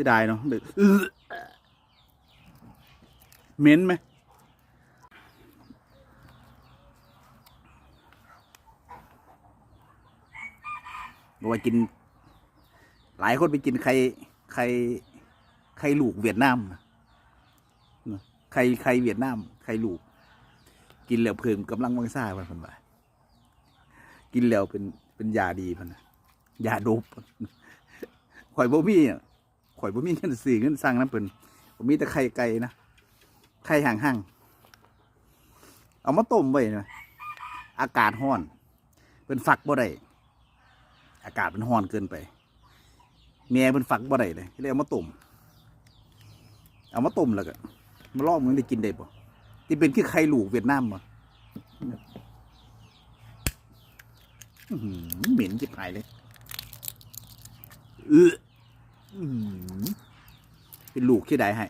สียดายเนาะด็กอื้อเม็นไหมบอกว่ากิน หลายคนไปกินไข่ไข่ไข่ลูกเวียดนามนะนะไข่ไข่เวียดนามไข่ลูก กินแล้วเพิ่มกำลังวังซ่าพันพันบากินแล้วเป็นเป็นยาดีพันนะยาโดบข่อยบ่มีอะ ข่อยบ่มีเงินซื้อเงินสั่งน้ำเพิ่นผมมีแต่ไข่ไก่นะไข่ห่างๆเอามาต้มไว้นะอากาศร้อน เป็นฝักบ่ได้อากาศมันร้อนเกินไปแม่เป็นฝักบ่ได้เลยเลยเอามาต้มเอามาต้มแล้วก็มาลองมันได้กินได้บ่ที่เป็นคือไข่หลูกเวียดนามบ่อื้อหือเหม็นจิบหายเลยเออ เป็นลูกที่ใดให้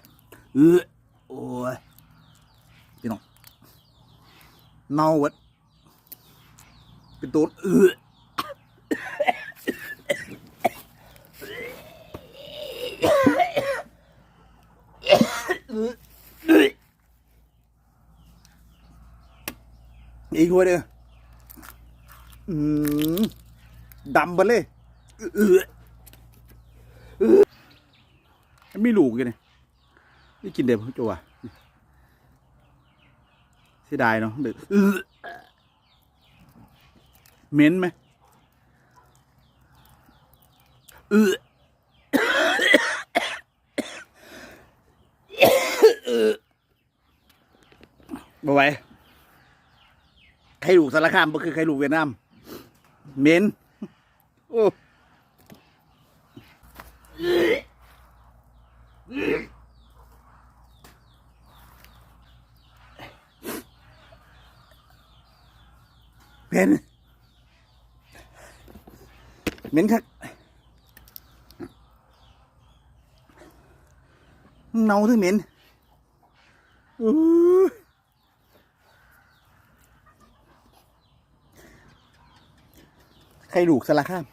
เออโอ้ยพี่น้องเน่าเวัดเป็นตัวเอออีกหัวเดียวอืมดำไปเลยเออ ไม่ลูกกันเนี่ยนี่กินเด็บจัวเสียดายเนาะเด็กเหม็นไหมเออบ่ไหวใครลูกสารคามบ่คือใครลูกเวียดนามเหม็นโอ้ เป็นเหม็นคักเน่าถึงเหม็นใครลูกสารคาม